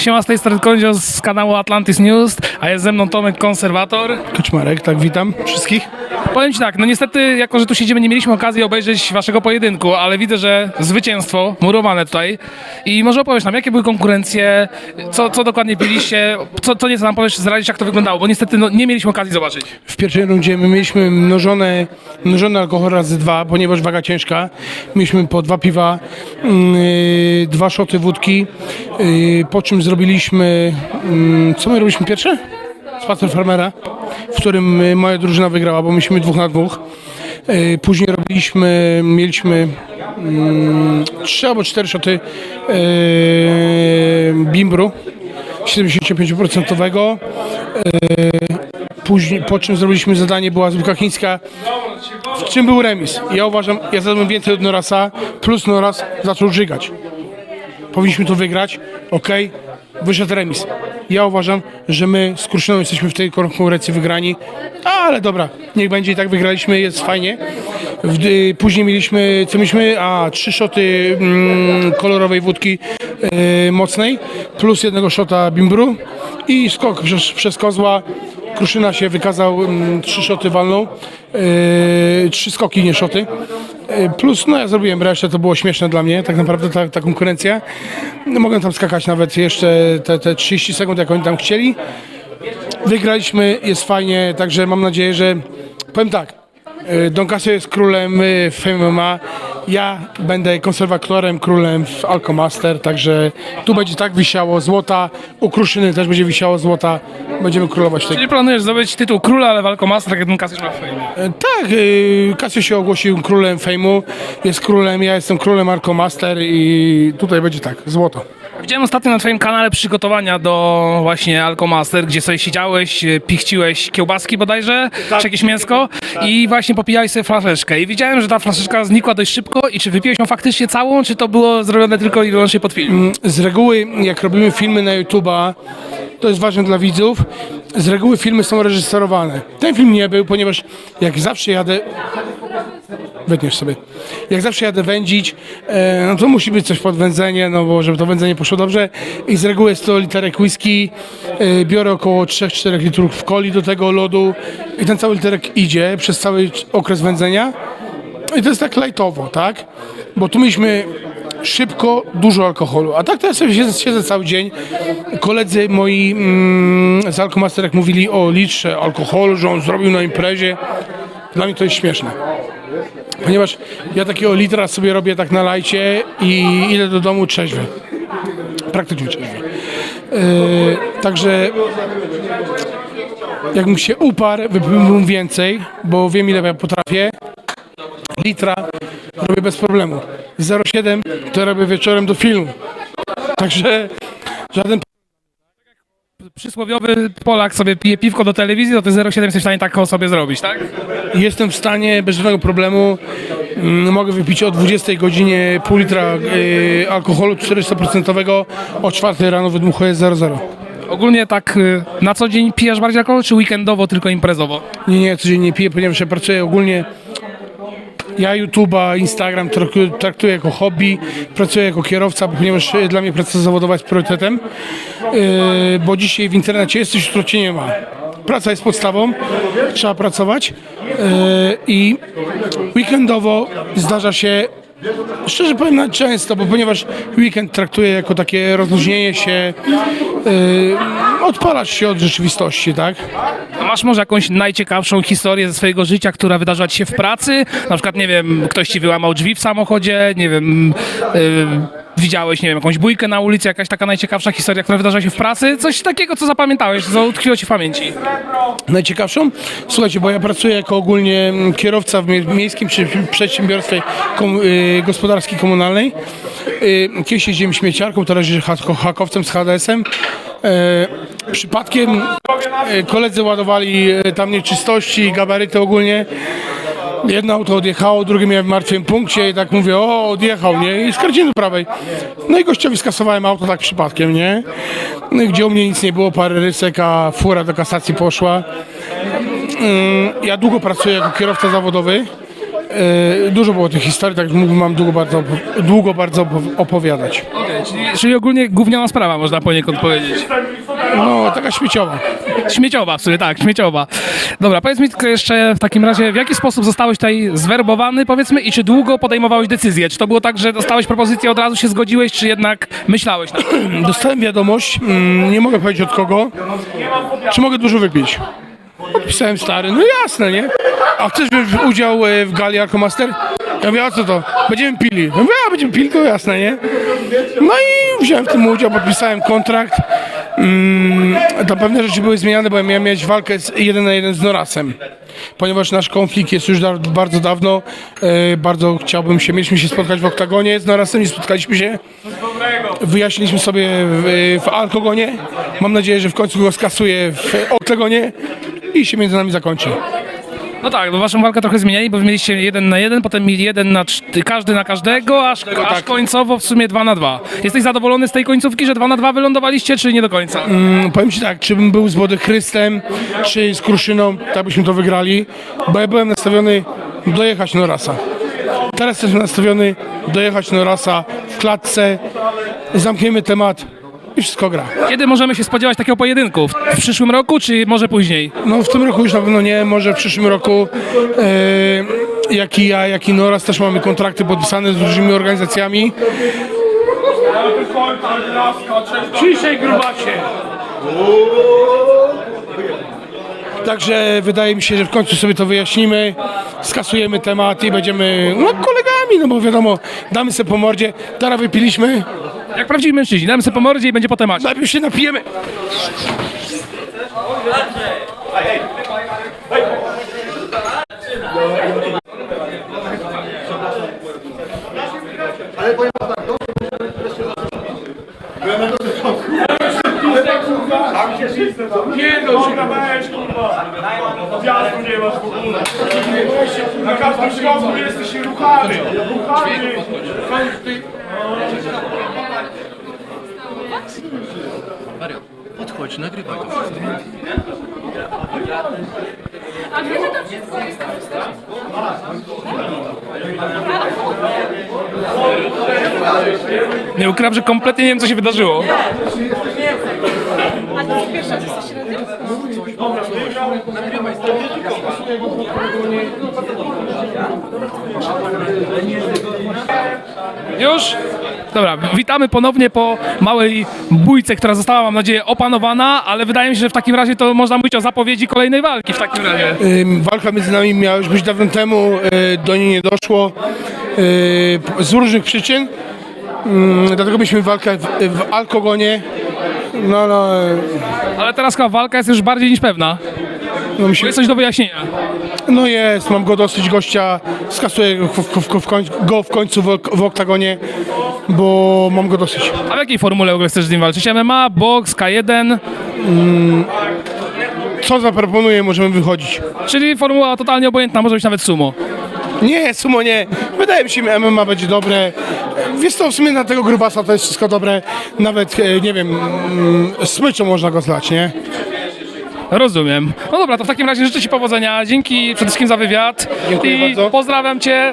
Siema, z tej strony Kondzio z kanału Atlantis News, a jest ze mną Tomek Konserwator. Kaczmarek, tak, witam wszystkich. Powiem Ci tak, no niestety, jako że tu siedzimy, nie mieliśmy okazji obejrzeć Waszego pojedynku, ale widzę, że zwycięstwo murowane tutaj. I może opowiesz nam, jakie były konkurencje, co, co dokładnie piliście, co, co nieco nam powiesz, zdradzić, jak to wyglądało, bo niestety no, nie mieliśmy okazji zobaczyć. W pierwszej rundzie my mieliśmy mnożone, mnożony alkohol razy dwa, ponieważ waga ciężka. Mieliśmy po dwa piwa, yy, dwa szoty wódki, yy, po czym zrobiliśmy, yy, co my robiliśmy pierwsze? Spacer farmera, w którym yy, moja drużyna wygrała, bo mieliśmy dwóch na dwóch. Yy, Później robiliśmy, mieliśmy mm, trzy albo cztery szoty yy, bimbru 75%. Później, po czym zrobiliśmy zadanie, była zupka chińska. W czym był remis? Ja uważam, ja zadałem więcej od Norasa, plus Noras zaczął żygać. Powinniśmy to wygrać, ok, wyszedł remis. Ja uważam, że my z Kruszyną jesteśmy w tej konkurencji wygrani, ale dobra, niech będzie i tak wygraliśmy, jest fajnie. Y, później mieliśmy, co mieliśmy? A, trzy szoty mm, kolorowej wódki y, mocnej, plus jednego szota bimbru i skok przez, przez kozła. Kruszyna się wykazał, mm, trzy szoty walną, yy, trzy skoki, nie szoty. Yy, plus, no ja zrobiłem resztę, to było śmieszne dla mnie, tak naprawdę ta, ta konkurencja. No, mogłem tam skakać nawet jeszcze te, te 30 sekund, jak oni tam chcieli. Wygraliśmy, jest fajnie, także mam nadzieję, że powiem tak. yy, Don Casio jest królem yy, w MMA. Ja będę konserwatorem, królem w Alcomaster, także tu będzie tak wisiało złota. U Kruszyny też będzie wisiało złota. Będziemy królować w tej Czyli planujesz zdobyć tytuł króla, ale walkomaster, tak jak ten Kasjusz ma w fejmie. E, Tak, yy, Casio się ogłosił królem fejmu, jest królem, ja jestem królem Arcomaster i tutaj będzie tak, złoto. Widziałem ostatnio na Twoim kanale przygotowania do właśnie Alkomaster, gdzie sobie siedziałeś, e, pichciłeś kiełbaski bodajże, czy jakieś mięsko i właśnie popijałeś sobie flaszeczkę. I widziałem, że ta flaszeczka znikła dość szybko i czy wypiłeś ją faktycznie całą, czy to było zrobione tylko i wyłącznie pod film? Z reguły, jak robimy filmy na YouTube'a, to jest ważne dla widzów, z reguły filmy są reżyserowane. Ten film nie był, ponieważ jak zawsze jadę... Wytniesz sobie. Jak zawsze jadę wędzić, e, no to musi być coś pod wędzenie, no bo żeby to wędzenie poszło dobrze. I z reguły jest to literek whisky, e, biorę około 3-4 litrów coli do tego lodu i ten cały literek idzie przez cały okres wędzenia. I to jest tak lajtowo, tak? Bo tu mieliśmy szybko dużo alkoholu. A tak to ja sobie siedzę, siedzę cały dzień. Koledzy moi mm, z Alkomasterek mówili o litrze alkoholu, że on zrobił na imprezie. Dla mnie to jest śmieszne. Ponieważ ja takiego litra sobie robię tak na lajcie i idę do domu trzeźwy. Praktycznie trzeźwy. Yy, także jakbym się uparł, wypiłbym więcej, bo wiem ile ja potrafię litra robię bez problemu. 0,7 to robię wieczorem do filmu. Także żaden Przysłowiowy Polak sobie pije piwko do telewizji, to ty 0,7 jesteś w stanie taką sobie zrobić, tak? jestem w stanie bez żadnego problemu mm, mogę wypić o 20 godzinie pół litra y, alkoholu 400% o 4 rano wydmuchuję 0,0. Ogólnie tak y, na co dzień pijesz bardziej alkohol, czy weekendowo, tylko imprezowo? Nie, nie, codziennie nie piję, ponieważ ja pracuję ogólnie ja YouTube'a, Instagram traktuję, jako hobby, pracuję jako kierowca, ponieważ e, dla mnie praca zawodowa jest priorytetem, Yy, bo dzisiaj w internecie jest coś, co cię nie ma. Praca jest podstawą, trzeba pracować yy, i weekendowo zdarza się Szczerze powiem, często, bo ponieważ weekend traktuję jako takie rozluźnienie się, yy, odpalać się od rzeczywistości, tak? A masz może jakąś najciekawszą historię ze swojego życia, która wydarzyła ci się w pracy? Na przykład, nie wiem, ktoś ci wyłamał drzwi w samochodzie, nie wiem, y, widziałeś, nie wiem, jakąś bójkę na ulicy, jakaś taka najciekawsza historia, która wydarzyła się w pracy? Coś takiego, co zapamiętałeś, co utkwiło ci w pamięci? najciekawszą? Słuchajcie, bo ja pracuję jako ogólnie mm, kierowca w mie- miejskim przedsiębiorstwie kom, y, komunalnej. Y, kiedyś jeździłem śmieciarką, teraz jeżdżę hak- hakowcem z HDS-em. E, przypadkiem e, koledzy ładowali e, tam nieczystości, gabaryty ogólnie. Jedno auto odjechało, drugie miałem w martwym punkcie i tak mówię, o, odjechał, nie? I skręciłem do prawej. No i gościowi skasowałem auto tak przypadkiem, nie? No gdzie u mnie nic nie było, parę rysek, a fura do kasacji poszła. Mm, Ja długo pracuję jako kierowca zawodowy e, dużo było tych historii, tak mógłbym mam długo bardzo, długo bardzo opow- opowiadać. Okej, czyli, czyli ogólnie gówniana sprawa, można poniekąd powiedzieć. No, taka śmieciowa. Śmieciowa w sumie, tak, śmieciowa. Dobra, powiedz mi tylko jeszcze w takim razie, w jaki sposób zostałeś tutaj zwerbowany, powiedzmy, i czy długo podejmowałeś decyzję? Czy to było tak, że dostałeś propozycję, od razu się zgodziłeś, czy jednak myślałeś? Dostałem wiadomość, mm, nie mogę powiedzieć od kogo, czy mogę dużo wypić. Odpisałem stary, no jasne, nie? A chcesz wziąć udział e, w gali jako master? Ja mówię, a co to? Będziemy pili. Ja mówię, a będziemy pili, to jasne, nie? No i wziąłem w tym udział, podpisałem kontrakt. Mm, tam pewne rzeczy były zmieniane, bo ja miałem mieć walkę z jeden na jeden z Norasem. Ponieważ nasz konflikt jest już da, bardzo dawno, e, bardzo chciałbym się, mieliśmy się spotkać w oktagonie z Norasem, nie spotkaliśmy się. Wyjaśniliśmy sobie w, w Alkogonie. Mam nadzieję, że w końcu go skasuję w Oktagonie i się między nami zakończy. No tak, bo waszą walkę trochę zmieniali, bo wy mieliście jeden na jeden, potem mieli jeden na każdy na każdego, aż, aż tak. końcowo w sumie dwa na dwa. Jesteś zadowolony z tej końcówki, że dwa na dwa wylądowaliście, czy nie do końca? Mm, Powiem Ci tak, czy bym był z Wody Chrystem, czy z Kruszyną, tak byśmy to wygrali, bo ja byłem nastawiony dojechać Norasa. Teraz jestem nastawiony dojechać Norasa w klatce, zamkniemy temat i wszystko gra. Kiedy możemy się spodziewać takiego pojedynku? W, w przyszłym roku, czy może później? No w tym roku już na pewno nie, może w przyszłym roku e, jak i ja, jak i Noras też mamy kontrakty podpisane z różnymi organizacjami. Ciszej grubacie! Także wydaje mi się, że w końcu sobie to wyjaśnimy, skasujemy temat i będziemy no, kolegami, no bo wiadomo, damy sobie po mordzie, teraz wypiliśmy, Jak prawdziwi mężczyźni, damy sobie po mordzie i będzie po temacie. najpierw się napijemy. Zjazdu nie masz w ogóle. Na każdym kroku jesteś ruchany. Ruchany. Podchodź, nagrywaj to. A wiesz, że to wszystko jest Nie ukrywam, że kompletnie nie wiem, co się wydarzyło. Już? Dobra, witamy ponownie po małej bójce, która została, mam nadzieję, opanowana, ale wydaje mi się, że w takim razie to można mówić o zapowiedzi kolejnej walki w takim razie. Ym, Walka między nami miała już być dawno temu, y, do niej nie doszło y, z różnych przyczyn. Ym, Dlatego mieliśmy walkę w, w Alkogonie. No, no, Ale teraz chyba walka jest już bardziej niż pewna. no, myślę, jest coś do wyjaśnienia. no jest, mam go dosyć gościa, skasuję go w, w, w, w, końcu, go w końcu w, ok- w oktagonie, bo mam go dosyć. A w jakiej formule w ogóle chcesz z nim walczyć? MMA, box, K1, Co zaproponuję, możemy wychodzić. czyli formuła totalnie obojętna, może być nawet sumo. Nie, sumo nie. Wydaje mi się, że MMA będzie dobre. Wiesz co, w sumie na tego grubasa to jest wszystko dobre. Nawet, e, nie wiem, mm, smyczą można go zlać, nie? Rozumiem. No dobra, to w takim razie życzę Ci powodzenia. Dzięki przede wszystkim za wywiad. Dziękuję I bardzo. pozdrawiam Cię